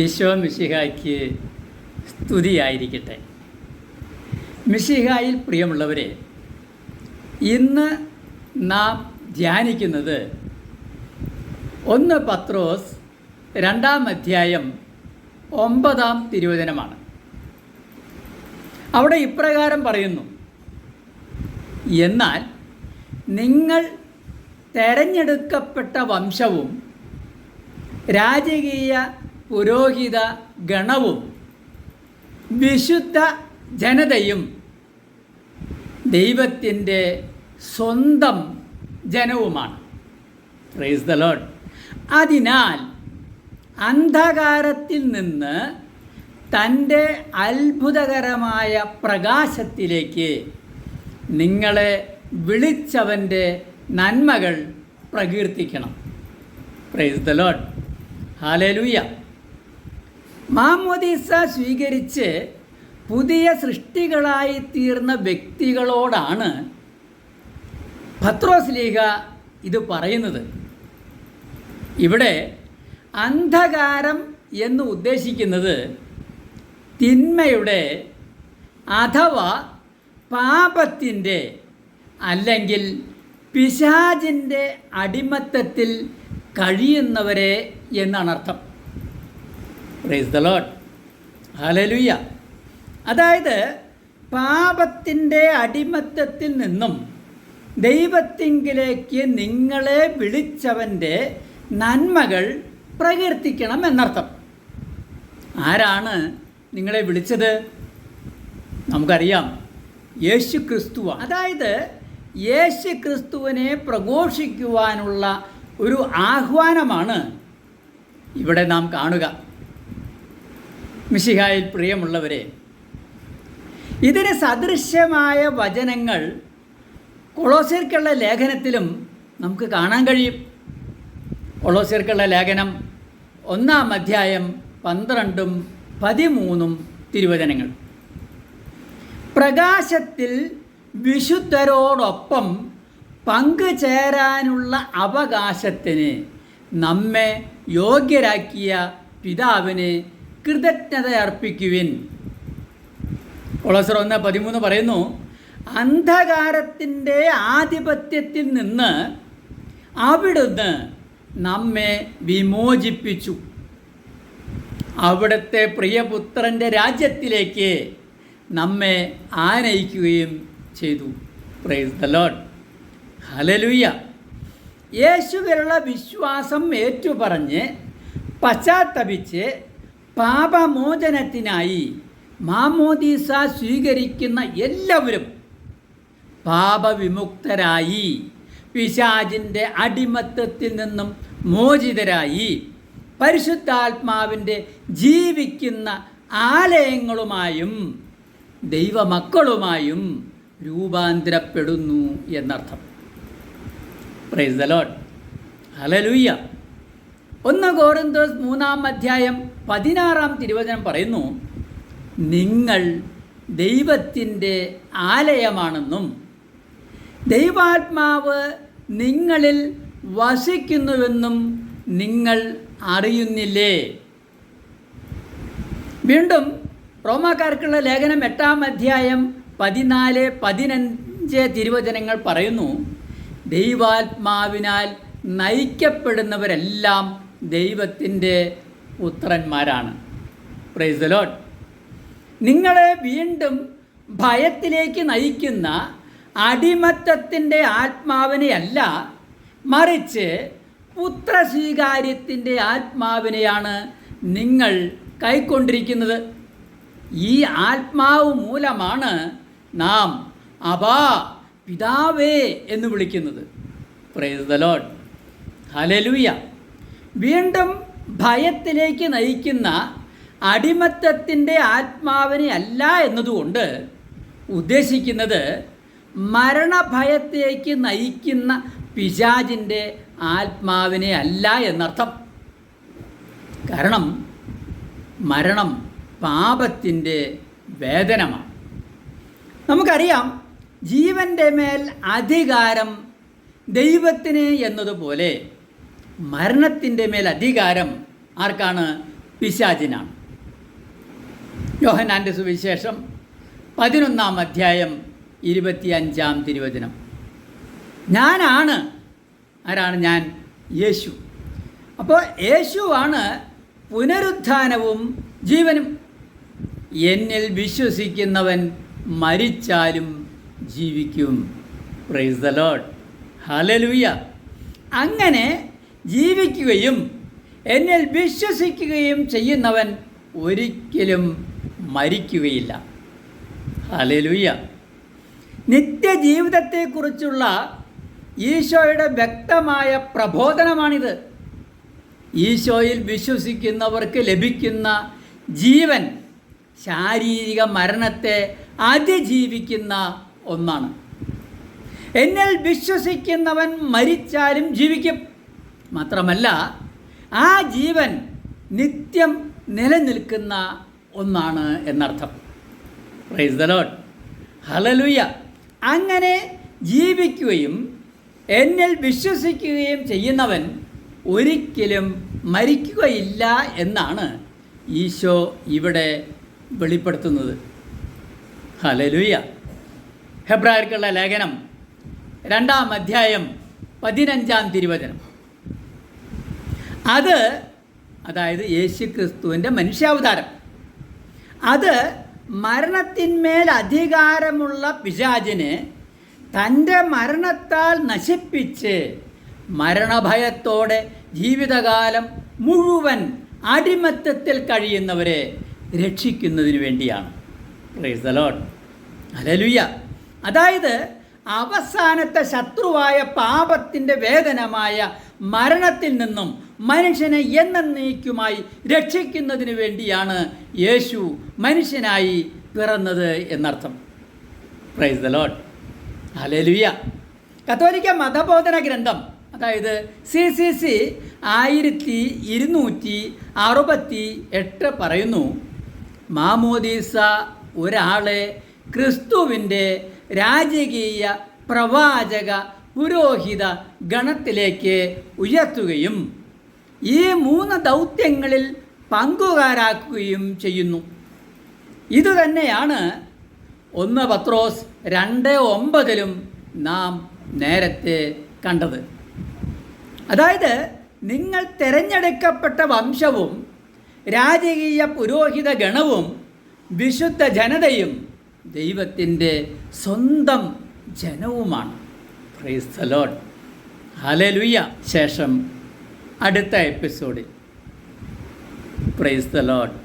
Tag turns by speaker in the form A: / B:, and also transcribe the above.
A: ഈശോ മിശിഹായ്ക്ക് സ്തുതിയായിരിക്കട്ടെ. മിശിഹായിൽ പ്രിയമുള്ളവരെ ഇന്ന് നാം ധ്യാനിക്കുന്നത് ഒന്ന് പത്രോസ് രണ്ടാം അധ്യായം ഒമ്പതാം തിരുവചനമാണ്. അവിടെ ഇപ്രകാരം പറയുന്നു എന്നാൽ നിങ്ങൾ തെരഞ്ഞെടുക്കപ്പെട്ട വംശവും രാജകീയ പുരോഹിത ഗണവും വിശുദ്ധ ജനതയും ദൈവത്തിന്റെ സ്വന്തം ജനവുമാണ്. പ്രൈസ് ദ ലോഡ് അതിനാൽ അന്ധകാരത്തിൽ നിന്ന് തന്റെ അത്ഭുതകരമായ പ്രകാശത്തിലേക്ക് നിങ്ങളെ വിളിച്ചവന്റെ നന്മകൾ പ്രകീർത്തിക്കണം. പ്രൈസ് ദ ലോഡ് ഹാലലൂയ മാമോദീസ സ്വീകരിച്ച് പുതിയ സൃഷ്ടികളായി തീർന്ന വ്യക്തികളോടാണ് പത്രോസ് ലീഗ ഇത് പറയുന്നത്. ഇവിടെ അന്ധകാരം എന്ന് ഉദ്ദേശിക്കുന്നത് തിന്മയുടെ അഥവാ പാപത്തിന്റെ അല്ലെങ്കിൽ പിശാചിന്റെ അടിമത്തത്തിൽ കഴിയുന്നവരെ എന്നാണ് അർത്ഥം. പ്രൈസ് ദ ലോഡ് ഹലലുയ്യ അതായത് പാപത്തിന്റെ അടിമത്തത്തിൽ നിന്നും ദൈവത്തിങ്കിലേക്ക് നിങ്ങളെ വിളിച്ചവന്റെ നന്മകൾ പ്രകീർത്തിക്കണം എന്നർത്ഥം. ആരാണ് നിങ്ങളെ വിളിച്ചത്? നമുക്കറിയാം. യേശു ക്രിസ്തുവ അതായത് യേശു ക്രിസ്തുവിനെ പ്രഘോഷിക്കുവാനുള്ള ഒരു ആഹ്വാനമാണ് ഇവിടെ നാം കാണുക. മിശിഹായിൽ പ്രിയമുള്ളവരെ ഇതിന് സദൃശ്യമായ വചനങ്ങൾ കൊളോസിയർക്കുള്ള ലേഖനത്തിലും നമുക്ക് കാണാൻ കഴിയും. കൊളോസിയർക്കുള്ള ലേഖനം ഒന്നാം അധ്യായം പന്ത്രണ്ടും പതിമൂന്നും തിരുവചനങ്ങൾ. പ്രകാശത്തിൽ വിശുദ്ധരോടൊപ്പം പങ്കുചേരാനുള്ള അവകാശത്തിന് നമ്മെ യോഗ്യരാക്കിയ പിതാവിന് കൃതജ്ഞത അർപ്പിക്കുവിൻ കൊളസർ ഒന്ന് പതിമൂന്ന് പറയുന്നു അന്ധകാരത്തിന്റെ ആധിപത്യത്തിൽ നിന്ന് അവിടുന്ന് നമ്മെ വിമോചിപ്പിച്ചു. അവിടുത്തെ പ്രിയപുത്രന്റെ രാജ്യത്തിലേക്ക് നമ്മെ ആനയിക്കുകയും ചെയ്തു. പ്രൈസ് ദ ലോഡ് ഹലലുയ്യ യേശുവിലുള്ള വിശ്വാസം ഏറ്റുപറഞ്ഞ് പശ്ചാത്തപിച്ച് പാപമോചനത്തിനായി മാമോദീസ സ്വീകരിക്കുന്ന എല്ലാവരും പാപവിമുക്തരായി പിശാജിന്റെ അടിമത്തത്തിൽ നിന്നും മോചിതരായി പരിശുദ്ധാത്മാവിന്റെ ജീവിക്കുന്ന ആലയങ്ങളുമായും ദൈവമക്കളുമായും രൂപാന്തരപ്പെടുന്നു എന്നർത്ഥം. പ്രൈസ് ദ ലോഡ് ഹലലൂയ്യ ഒന്ന് കോറിന്തോസ് മൂന്നാം അധ്യായം പതിനാറാം തിരുവചനം പറയുന്നു നിങ്ങൾ ദൈവത്തിന്റെ ആലയമാണെന്നും ദൈവാത്മാവ് നിങ്ങളിൽ വസിക്കുന്നുവെന്നും നിങ്ങൾ അറിയുന്നില്ലേ? വീണ്ടും റോമാക്കാർക്കുള്ള ലേഖനം എട്ടാം അധ്യായം പതിനാല് പതിനഞ്ച് തിരുവചനങ്ങൾ പറയുന്നു ദൈവാത്മാവിനാൽ നയിക്കപ്പെടുന്നവരെല്ലാം ദൈവത്തിന്റെ പുത്രന്മാരാണ് പ്രൈസ് ലോഡ് നിങ്ങളെ വീണ്ടും ഭയത്തിലേക്ക് നയിക്കുന്ന അടിമത്തത്തിന്റെ ആത്മാവിനെയല്ല മറിച്ച് പുത്രസ്വീകാര്യത്തിന്റെ ആത്മാവിനെയാണ് നിങ്ങൾ കൈക്കൊണ്ടിരിക്കുന്നത്. ഈ ആത്മാവ് മൂലമാണ് നാം അബാ പിതാവേ എന്ന് വിളിക്കുന്നത്. പ്രൈസ് ദ ഹലലുയ വീണ്ടും ഭയത്തിലേക്ക് നയിക്കുന്ന അടിമത്തത്തിന്റെ ആത്മാവിനെ അല്ല എന്നതുകൊണ്ട് ഉദ്ദേശിക്കുന്നത് മരണഭയത്തേക്ക് നയിക്കുന്ന പിശാജിന്റെ ആത്മാവിനെ അല്ല എന്നർത്ഥം. കാരണം മരണം പാപത്തിന്റെ വേദനമാണ്. നമുക്കറിയാം ജീവന്റെ മേൽ അധികാരം ദൈവത്തിന് എന്നതുപോലെ മരണത്തിന്റെ മേൽ അധികാരം ആർക്കാണ്? പിശാചിനാണ്. യോഹനാന്റെ സുവിശേഷം പതിനൊന്നാം അധ്യായം ഇരുപത്തിയഞ്ചാം തിരുവചനം. ഞാനാണ് ആരാണ്? ഞാൻ യേശു. അപ്പോൾ യേശുവാണ് പുനരുത്ഥാനവും ജീവനും. എന്നിൽ വിശ്വസിക്കുന്നവൻ മരിച്ചാലും ജീവിക്കും. പ്രൈസ് ദ ലോഡ് ഹലലുയ അങ്ങനെ ജീവിക്കുകയും എന്നിൽ വിശ്വസിക്കുകയും ചെയ്യുന്നവൻ ഒരിക്കലും മരിക്കുകയില്ല. ഹലലുയ നിത്യജീവിതത്തെക്കുറിച്ചുള്ള ഈശോയുടെ വ്യക്തമായ പ്രബോധനമാണിത്. ഈശോയിൽ വിശ്വസിക്കുന്നവർക്ക് ലഭിക്കുന്ന ജീവൻ ശാരീരിക മരണത്തെ അതിജീവിക്കുന്ന ഒന്നാണ്. എന്നിൽ വിശ്വസിക്കുന്നവൻ മരിച്ചാലും ജീവിക്കും. മാത്രമല്ല ആ ജീവൻ നിത്യം നിലനിൽക്കുന്ന ഒന്നാണ് എന്നർത്ഥം. പ്രൈസ് ദ ലോഡ് ഹലലുയ അങ്ങനെ ജീവിക്കുകയും എന്നിൽ വിശ്വസിക്കുകയും ചെയ്യുന്നവൻ ഒരിക്കലും മരിക്കുകയില്ല എന്നാണ് ഈശോ ഇവിടെ വെളിപ്പെടുത്തുന്നത്. ഹലലുയ ഹെബ്രായർക്കുള്ള ലേഖനം രണ്ടാം അധ്യായം പതിനഞ്ചാം തിരുവചനം. അത് അതായത് യേശു ക്രിസ്തുവിന്റെ മനുഷ്യാവതാരം. അത് മരണത്തിന്മേൽ അധികാരമുള്ള പിശാചിനെ തന്റെ മരണത്താൽ നശിപ്പിച്ച് മരണഭയത്തോടെ ജീവിതകാലം മുഴുവൻ അടിമത്തത്തിൽ കഴിയുന്നവരെ രക്ഷിക്കുന്നതിന് വേണ്ടിയാണ്. പ്രൈസ് ദ ലോഡ് അലലുയ്യ അതായത് അവസാനത്തെ ശത്രുവായ പാപത്തിന്റെ വേദനമായ മരണത്തിൽ നിന്നും മനുഷ്യനെ എന്നേക്കുമായി രക്ഷിക്കുന്നതിന് വേണ്ടിയാണ് യേശു മനുഷ്യനായി പിറന്നത് എന്നർത്ഥം. പ്രൈസ് ദ ലോഡ് ഹലലുയ കത്തോലിക്ക മതബോധന ഗ്രന്ഥം അതായത് സി സി സി ആയിരത്തി ഇരുന്നൂറ്റി അറുപത്തി എട്ട് പറയുന്നു മാമോദീസ ഒരാളെ ക്രിസ്തുവിന്റെ രാജകീയ പ്രവാചക പുരോഹിത ഗണത്തിലേക്ക് ഉയർത്തുകയും ഈ മൂന്ന് ദൗത്യങ്ങളിൽ പങ്കുകാരാക്കുകയും ചെയ്യുന്നു. ഇതുതന്നെയാണ് ഒന്ന് പത്രോസ് രണ്ട് ഒമ്പതിലും നാം നേരത്തെ കണ്ടത്. അതായത് നിങ്ങൾ തിരഞ്ഞെടുക്കപ്പെട്ട വംശവും രാജകീയ പുരോഹിത ഗണവും വിശുദ്ധ ജനതയും ദൈവത്തിന്റെ സ്വന്തം ജനവുമാണ്. ഹലലുയ്യ ശേഷം അടുത്ത എപ്പിസോഡിൽ പ്രൈസ് ദ ലോഡ്